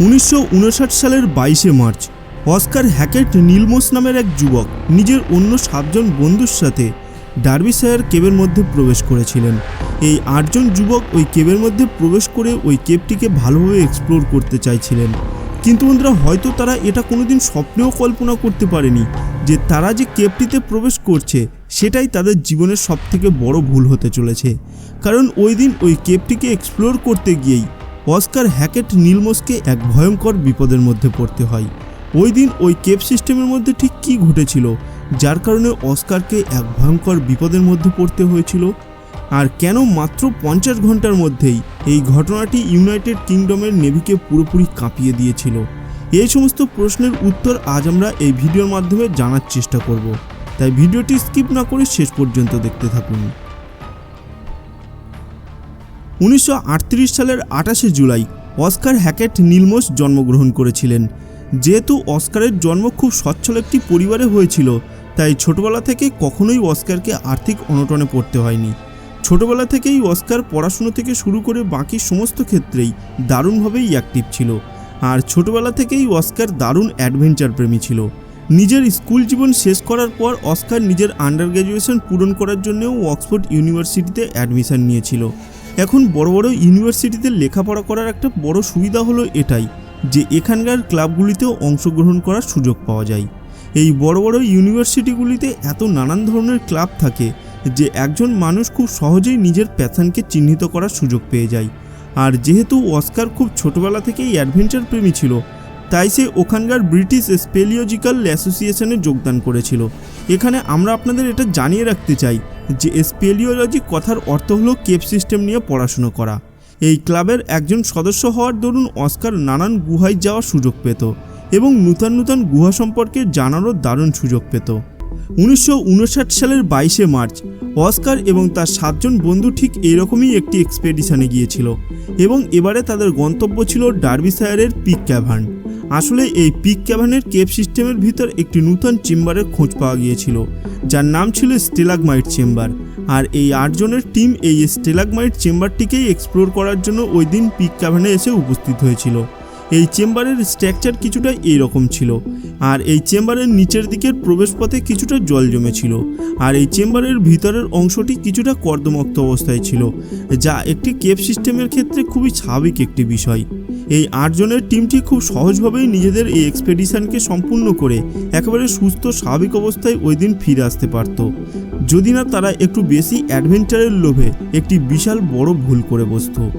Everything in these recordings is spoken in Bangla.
উনিশশো উনষাট সালের বাইশে মার্চ, অস্কার হ্যাকেট নীলমোস নামের এক যুবক নিজের অন্য সাতজন বন্ধুর সাথে ডার্বিশায়ার কেবের মধ্যে প্রবেশ করেছিলেন। এই আটজন যুবক ওই কেবের মধ্যে প্রবেশ করে ওই কেবটিকে ভালোভাবে এক্সপ্লোর করতে চাইছিলেন। কিন্তু বন্ধুরা, হয়তো তারা এটা কোনোদিন স্বপ্নেও কল্পনা করতে পারেনি যে তারা যে কেবটিতে প্রবেশ করছে, সেটাই তাদের জীবনের সবথেকে বড় ভুল হতে চলেছে। কারণ ওই দিন ওই কেবটিকে এক্সপ্লোর করতে গিয়েই অস্কার হ্যাকেট নীলমোসকে এক ভয়ঙ্কর বিপদের মধ্যে পড়তে হয়। ওই দিন ওই কেপ সিস্টেমের মধ্যে ঠিক কী ঘটেছিল, যার কারণে অস্কারকে এক ভয়ঙ্কর বিপদের মধ্যে পড়তে হয়েছিল? আর কেন মাত্র পঞ্চাশ ঘণ্টার মধ্যেই এই ঘটনাটি ইউনাইটেড কিংডমের নেভিকে পুরোপুরি কাঁপিয়ে দিয়েছিল? এই সমস্ত প্রশ্নের উত্তর আজ আমরা এই ভিডিওর মাধ্যমে জানার চেষ্টা করব। তাই ভিডিওটি স্কিপ না করে শেষ পর্যন্ত দেখতে থাকুন। উনিশশো আটত্রিশ সালের আঠাশে জুলাই অস্কার হ্যাকেট নীলমোস জন্মগ্রহণ করেছিলেন। যেহেতু অস্কারের জন্ম খুব সচ্ছল একটি পরিবারে হয়েছিল, তাই ছোটবেলা থেকে কখনোই অস্কারকে আর্থিক অনটনে পড়তে হয়নি। ছোটবেলা থেকেই অস্কার পড়াশুনো থেকে শুরু করে বাকি সমস্ত ক্ষেত্রেই দারুণভাবেই অ্যাক্টিভ ছিল। আর ছোটবেলা থেকেই অস্কার দারুণ অ্যাডভেঞ্চার প্রেমী ছিল। নিজের স্কুল জীবন শেষ করার পর অস্কার নিজের আন্ডার গ্র্যাজুয়েশন পূরণ করার জন্যও অক্সফোর্ড ইউনিভার্সিটিতে অ্যাডমিশন নিয়েছিল। এখন বড় বড় ইউনিভার্সিটিতে লেখাপড়া করার একটা বড় সুবিধা হলো এটাই, যে এখানকার ক্লাবগুলিতেও অংশগ্রহণ করার সুযোগ পাওয়া যায়। এই বড় বড় ইউনিভার্সিটিগুলিতে এত নানান ধরনের ক্লাব থাকে, যে একজন মানুষ খুব সহজেই নিজের প্যাশনকে চিহ্নিত করার সুযোগ পেয়ে যায়। আর যেহেতু অস্কার খুব ছোটবেলা থেকেই অ্যাডভেঞ্চার প্রেমী ছিল, তাই সে ওখানকার ব্রিটিশ স্পেলিওজিক্যাল অ্যাসোসিয়েশনে যোগদান করেছিল। এখানে আমরা আপনাদের এটা জানিয়ে রাখতে চাই যে স্পেলিওলজি কথার অর্থ হলো কেপ সিস্টেম নিয়ে পড়াশুনো করা। এই ক্লাবের একজন সদস্য হওয়ার দরুন অস্কার নানান গুহায় যাওয়ার সুযোগ পেত এবং নূতন নূতন গুহা সম্পর্কে জানারও দারুণ সুযোগ পেত। উনিশশো উনষাট সালের বাইশে মার্চ, অস্কার এবং তার সাতজন বন্ধু ঠিক এরকমই একটি এক্সপেডিশনে গিয়েছিল এবং এবারে তাদের গন্তব্য ছিল ডার্বিশায়ারের পিক ক্যাভার্ন। আসলে এই পিক ক্যাভার্নের কেপ সিস্টেমের ভিতর একটি নূতন চেম্বারের খোঁজ পাওয়া গিয়েছিল, যার নাম ছিল স্টেলাগমাইট চেম্বার। আর এই আটজনের টিম এই স্টেলাগমাইট চেম্বারটিকেই এক্সপ্লোর করার জন্য ওই দিন পিক ক্যাভার্নে এসে উপস্থিত হয়েছিল। এই চেম্বারের স্ট্রাকচার কিছুটা এইরকম ছিল, আর এই চেম্বারের নিচের দিকের প্রবেশপথে কিছুটা জল জমেছিল, আর এই চেম্বারের ভিতরের অংশটি কিছুটা কর্দমুক্ত অবস্থায় ছিল, যা একটি কেপ সিস্টেমের ক্ষেত্রে খুবই স্বাভাবিক একটি বিষয়। এই আটজনের টিমটি খুব সহজভাবেই নিজেদের এই এক্সপেডিশনকে সম্পূর্ণ করে একেবারে সুস্থ, স্বাভাবিক অবস্থায় ওই দিন ফিরে আসতে পারত। যদি না তারা একটু বেশি অ্যাডভেঞ্চারের লোভে একটি বিশাল বড় ভুল করে বসতো।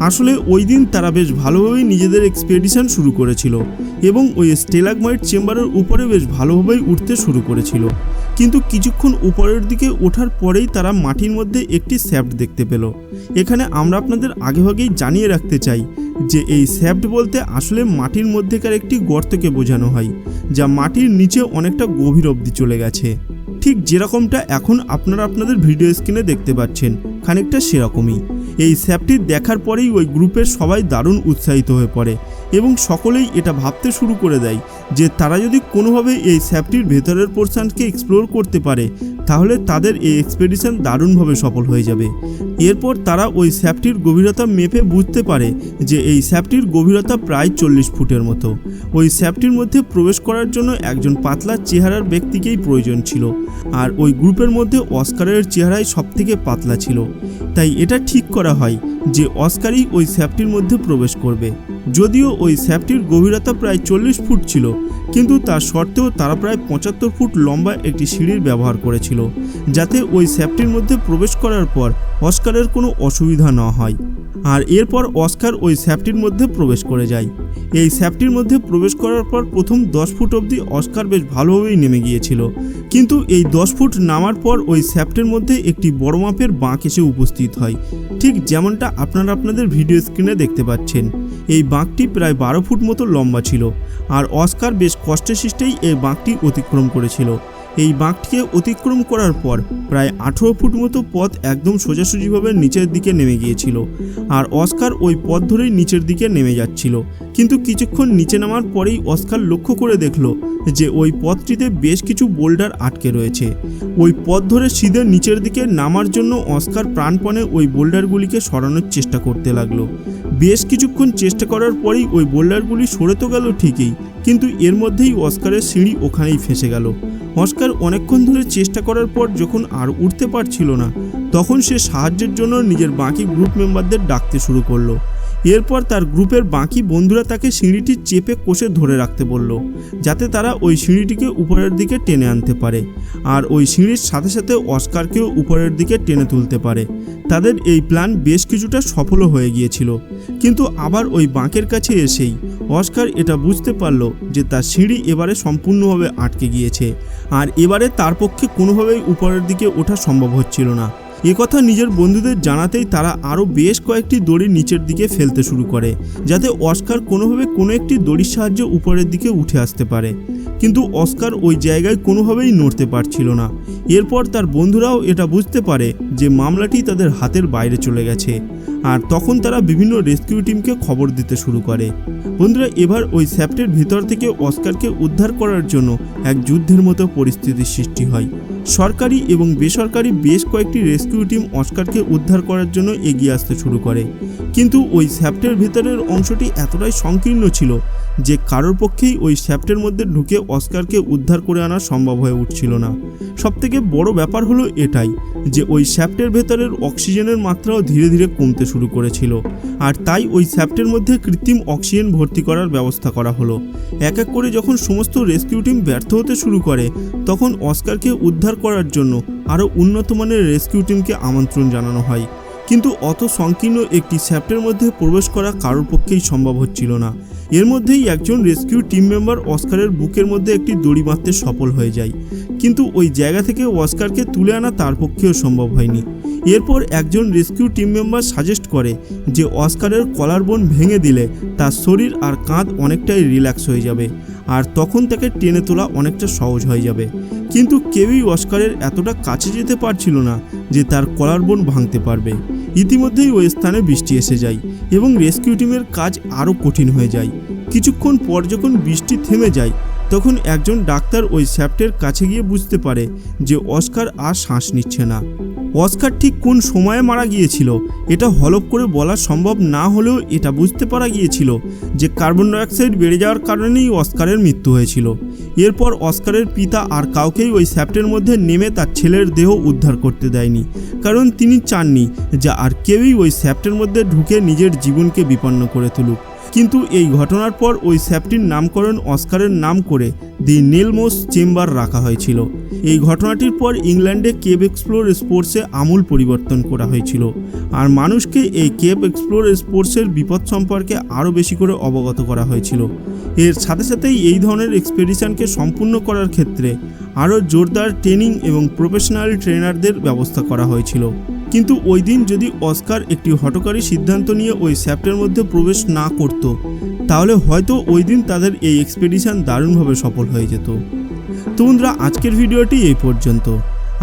আসলে ওই দিন তারা বেশ ভালোভাবেই নিজেদের এক্সপেডিশন শুরু করেছিল এবং ওই স্টেলাগমাইট চেম্বারের উপরে বেশ ভালোভাবেই উঠতে শুরু করেছিল। কিন্তু কিছুক্ষণ উপরের দিকে ওঠার পরেই তারা মাটির মধ্যে একটি স্যাপ্ট দেখতে পেল। এখানে আমরা আপনাদের আগেভাগেই জানিয়ে রাখতে চাই যে এই শ্যাফ্ট বলতে আসলে মাটির মধ্যেকার একটি গর্তকে বোঝানো হয়, যা মাটির নিচে অনেকটা গভীর অবধি চলে গেছে। ঠিক যেরকমটা এখন আপনারা আপনাদের ভিডিও স্ক্রিনে দেখতে পাচ্ছেন, খানিকটা সেরকমই। এই স্যাপটি দেখার পরেই ওই গ্রুপের সবাই দারুণ উৎসাহিত হয়ে পড়ে এবং সকলেই এটা ভাবতে শুরু করে দেয় যে তারা যদি কোনোভাবে এই স্যাপটির ভেতরের পোর্শনকে এক্সপ্লোর করতে পারে, তাহলে তাদের এই এক্সপেডিশন দারুণভাবে সফল হয়ে যাবে। এরপর তারা ওই স্যাপটির গভীরতা মেপে বুঝতে পারে যে এই স্যাপটির গভীরতা প্রায় চল্লিশ ফুটের মতো। ওই স্যাপটির মধ্যে প্রবেশ করার জন্য একজন পাতলা চেহারার ব্যক্তিকেই প্রয়োজন ছিল আর ওই গ্রুপের মধ্যে অস্কারের চেহারাই সবথেকে পাতলা ছিল। তাই এটা ঠিক করা হয় যে অস্কারই ওই স্যাপটির মধ্যে প্রবেশ করবে। যদিও ওই স্যাপটির গভীরতা প্রায় চল্লিশ ফুট ছিল, কিন্তু তার সত্ত্বেও তারা প্রায় পঁচাত্তর ফুট লম্বা একটি সিঁড়ির ব্যবহার করেছিল, যাতে ওই স্যাপটির মধ্যে প্রবেশ করার পর অস্কারের কোনো অসুবিধা না হয়। আর এরপর অস্কার ওই স্যাপটির মধ্যে প্রবেশ করে যায়। এই স্যাপটির মধ্যে প্রবেশ করার পর প্রথম দশ ফুট অবধি অস্কার বেশ ভালোভাবেই নেমে গিয়েছিল। কিন্তু এই দশ ফুট নামার পর ওই স্যাপটের মধ্যে একটি বড় মাপের বাঁক এসে উপস্থিত হয়। ঠিক যেমনটা আপনারা আপনাদের ভিডিও স্ক্রিনে দেখতে পাচ্ছেন। এই বাঁকটি প্রায় বারো ফুট মতো লম্বা ছিল, আর অস্কার বেশ কষ্টে সৃষ্টেই এই বাঁকটি অতিক্রম করেছিল। এই বাঁকটিকে অতিক্রম করার পর প্রায় আঠেরো ফুট মতো পথ একদম সোজাসুজিভাবে নিচের দিকে নেমে গিয়েছিল আর অস্কার ওই পথ ধরেই নিচের দিকে নেমে যাচ্ছিল। কিন্তু কিছুক্ষণ নিচে নামার পরেই অস্কার লক্ষ্য করে দেখল যে ওই পথটিতে বেশ কিছু বোল্ডার আটকে রয়েছে। ওই পথ ধরে সিধে নিচের দিকে নামার জন্য অস্কার প্রাণপণে ওই বোল্ডারগুলিকে সরানোর চেষ্টা করতে লাগল। বেশ কিছুক্ষণ চেষ্টা করার পরেই ওই বোল্ডারগুলি সরে তো গেল ঠিকই, কিন্তু এর মধ্যেই অস্কারের সিঁড়ি ওখানেই ফেসে গেল। অস্কার অনেকক্ষণ ধরে চেষ্টা করার পর যখন আর উঠতে পারছিল না, তখন সে সাহায্যের জন্য নিজের বাকি গ্রুপ মেম্বারদের ডাকতে শুরু করল। এরপর তার গ্রুপের বাকি বন্ধুরা তাকে সিঁড়িটি চেপে কষে ধরে রাখতে বলল, যাতে তারা ওই সিঁড়িটিকে উপরের দিকে টেনে আনতে পারে আর ওই সিঁড়ির সাথে সাথে অস্কারকেও উপরের দিকে টেনে তুলতে পারে। তাদের এই প্ল্যান বেশ কিছুটা সফলও হয়ে গিয়েছিল। কিন্তু আবার ওই বাঁকের কাছে এসেই অস্কার এটা বুঝতে পারল যে তার সিঁড়ি এবারে সম্পূর্ণভাবে আটকে গিয়েছে আর এবারে তার পক্ষে কোনোভাবেই উপরের দিকে ওঠা সম্ভব হচ্ছিল না। একথা নিজের বন্ধুদের জানাতেই তারা আরও বেশ কয়েকটি দড়ি নিচের দিকে ফেলতে শুরু করে, যাতে অস্কার কোনোভাবে কোনো একটি দড়ির সাহায্যে উপরের দিকে উঠে আসতে পারে। কিন্তু অস্কার ওই জায়গায় কোনোভাবেই নড়তে পারছিল না। এরপর তার বন্ধুরাও এটা বুঝতে পারে যে মামলাটি তাদের হাতের বাইরে চলে গেছে। আর তখন তারা বিভিন্ন রেস্কিউ টিমকে খবর দিতে শুরু করে। বন্ধুরা, এবার ওই স্যাপ্টের ভিতর থেকে অস্কারকে উদ্ধার করার জন্য এক যুদ্ধের মতো পরিস্থিতির সৃষ্টি হয়। সরকারি এবং বেসরকারি বেশ কয়েকটি রেস্কিউ টিম অস্কারকে উদ্ধার করার জন্য এগিয়ে আসতে শুরু করে। কিন্তু ওই স্যাপ্টের ভেতরের অংশটি এতটাই সংকীর্ণ ছিল যে কারোর পক্ষেই ওই স্যাপ্টের মধ্যে ঢুকে অস্কারকে উদ্ধার করে আনা সম্ভব হয়ে উঠছিল না। সবথেকে বড় ব্যাপার হলো এটাই যে ওই স্যাপ্টের ভেতরের অক্সিজেনের মাত্রাও ধীরে ধীরে কমতে শুরু করেছিল। আর তাই ওই স্যাপ্টের মধ্যে কৃত্রিম অক্সিজেন ভর্তি করার ব্যবস্থা করা হলো। এক এক করে যখন সমস্ত রেস্কিউ টিম ব্যর্থ হতে শুরু করে, তখন অস্কারকে উদ্ধার করার জন্য আরও উন্নত মানের রেস্কিউ টিমকে আমন্ত্রণ জানানো হয়। কিন্তু অত সংকীর্ণ একটি স্যাপ্টের মধ্যে প্রবেশ করা কারোর পক্ষেই সম্ভব হচ্ছিল না। এর মধ্যেই একজন রেস্কিউ টিম মেম্বার অস্কারের বুকের মধ্যে একটি দড়ি মারতে সফল হয়ে যায়। কিন্তু ওই জায়গা থেকে অস্কারকে তুলে আনা তার পক্ষেও সম্ভব হয়নি। এরপর একজন রেস্কিউ টিম মেম্বার সাজেস্ট করে যে অস্কারের কলার বোন ভেঙে দিলে তার শরীর আর কাঁধ অনেকটাই রিল্যাক্স হয়ে যাবে। আর তখন তাকে টেনে তোলা অনেকটা সহজ হয়ে যাবে। কিন্তু কেউই অস্কারের এতটা কাছে যেতে পারছিল না যে তার কলার বোন ভাঙতে পারবে। ইতিমধ্যেই ওই স্থানে বৃষ্টি এসে যায় এবং রেস্কিউ টিমের কাজ আরও কঠিন হয়ে যায়। কিছুক্ষণ পর যখন বৃষ্টি থেমে যায়, তখন একজন ডাক্তার ওই স্যাপ্টের কাছে গিয়ে বুঝতে পারে যে অস্কার আর শ্বাস নিচ্ছে না। অস্কার ঠিক কোন সময়ে মারা গিয়েছিল? এটা হলপ করে বলা সম্ভব না হলেও এটা বুঝতে পারা গিয়েছিল যে কার্বন ডাইঅক্সাইড বেড়ে যাওয়ার কারণেই অস্কারের মৃত্যু হয়েছিল। এরপর অস্কারের পিতা আর কাউকেই ওই স্যাপ্টের মধ্যে নেমে তার ছেলের দেহ উদ্ধার করতে দেয়নি, কারণ তিনি চাননি যে আর কেউই ওই স্যাপ্টের মধ্যে ঢুকে নিজের জীবনকে বিপন্ন করে তুলুক। কিন্তু এই ঘটনার পর ওই স্যাপটির নামকরণ অস্কারের নাম করে দি নেলমোস চেম্বার রাখা হয়েছিল। এই ঘটনাটির পর ইংল্যান্ডে কেব এক্সপ্লোর স্পোর্টসে আমূল পরিবর্তন করা হয়েছিল। আর মানুষকে এই কেব এক্সপ্লোর স্পোর্টসের বিপদ সম্পর্কে আরও বেশি করে অবগত করা হয়েছিল। এর সাথে সাথেই এই ধরনের এক্সপেডিশনকে সম্পূর্ণ করার ক্ষেত্রে আরও জোরদার ট্রেনিং এবং প্রফেশনাল ট্রেনারদের ব্যবস্থা করা হয়েছিল। কিন্তু ওই দিন যদি অস্কার একটি হটকারী সিদ্ধান্ত নিয়ে ওই স্যাপ্টের মধ্যে প্রবেশ না করত, তাহলে হয়তো ওই দিন তাদের এই এক্সপেডিশন দারুণভাবে সফল হয়ে যেত। তো বন্ধুরা, আজকের ভিডিওটি এই পর্যন্ত।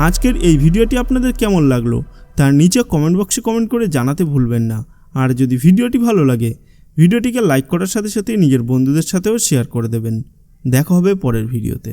আজকের এই ভিডিওটি আপনাদের কেমন লাগল, তার নিচে কমেন্ট বক্সে কমেন্ট করে জানাতে ভুলবেন না। আর যদি ভিডিওটি ভালো লাগে, ভিডিওটিকে লাইক করার সাথে সাথে নিজের বন্ধুদের সাথেও শেয়ার করে দেবেন। দেখা হবে পরের ভিডিওতে।